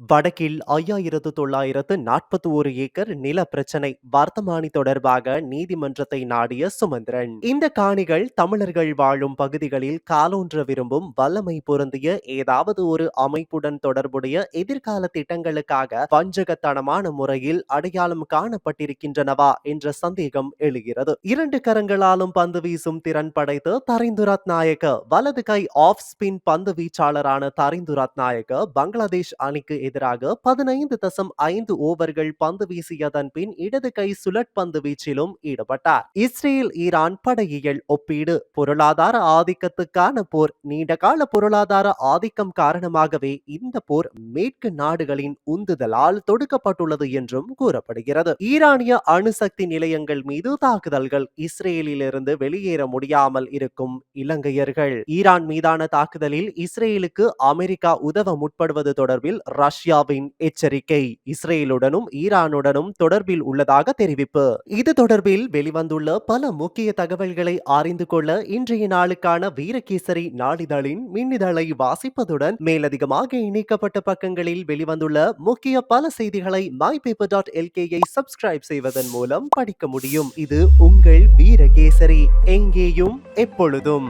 வடக்கில் ஐயாயிரத்து தொள்ளாயிரத்து நாற்பத்தி ஒரு ஏக்கர் நில பிரச்சனை வர்த்தமானி தொடர்பாக நீதிமன்றத்தை நாடிய சுமந்திரன். இந்த காணிகள் தமிழர்கள் வாழும் பகுதிகளில் காலோன்ற விரும்பும் வல்லமை பொருந்திய ஏதாவது ஒரு அமைப்புடன் தொடர்புடைய எதிர்கால திட்டங்களுக்காக வஞ்சகத்தனமான முறையில் அடையாளம் காணப்பட்டிருக்கின்றனவா என்ற சந்தேகம் எழுகிறது. இரண்டு கரங்களாலும் பந்து வீசும் திறன் படைத்து தரைந்துரத் நாயக்க வலது கை ஆஃப் ஸ்பின் பந்து வீச்சாளரான தரைந்துரத் நாயக்க பங்களாதேஷ் அணிக்கு எதிராக பதினைந்து தசம் ஐந்து ஓவர்கள் பந்து வீசியதன் பின் இடது கை சுழற்பந்து வீச்சிலும் ஈடுபட்டார். இஸ்ரேல் ஈரான் படையியல் ஒப்பீடு. பொருளாதார ஆதிக்கத்துக்கான போர். நீண்டகால பொருளாதார ஆதிக்கம் காரணமாகவே இந்த போர் மேற்கு நாடுகளின் உந்துதலால் தொடுக்கப்பட்டுள்ளது என்றும் கூறப்படுகிறது. ஈரானிய அணுசக்தி நிலையங்கள் மீது தாக்குதல்கள் இஸ்ரேலிலிருந்து வெளியேற முடியாமல் இருக்கும் இலங்கையர்கள். ஈரான் மீதான தாக்குதலில் இஸ்ரேலுக்கு அமெரிக்கா உதவ முற்படுவது தொடர்பில் ரஷ்யாவின் எச்சரிக்கை இஸ்ரேலுடனும் ஈரானுடனும் தொடர்பில் உள்ளதாக தெரிவிப்பு. இது தொடர்பில் வெளிவந்துள்ள பல முக்கிய தகவல்களை அறிந்து கொள்ள இன்றைய நாளுக்கான வீரகேசரி நாளிதழின் மின்னிதழை வாசிப்பதுடன் மேலதிகமாக இணைக்கப்பட்ட பக்கங்களில் வெளிவந்துள்ள முக்கிய பல செய்திகளை மை பேப்பர் டாட் எல்கேயை சப்ஸ்கிரைப் செய்வதன் மூலம் படிக்க முடியும். இது உங்கள் வீரகேசரி. எங்கேயும் எப்பொழுதும்.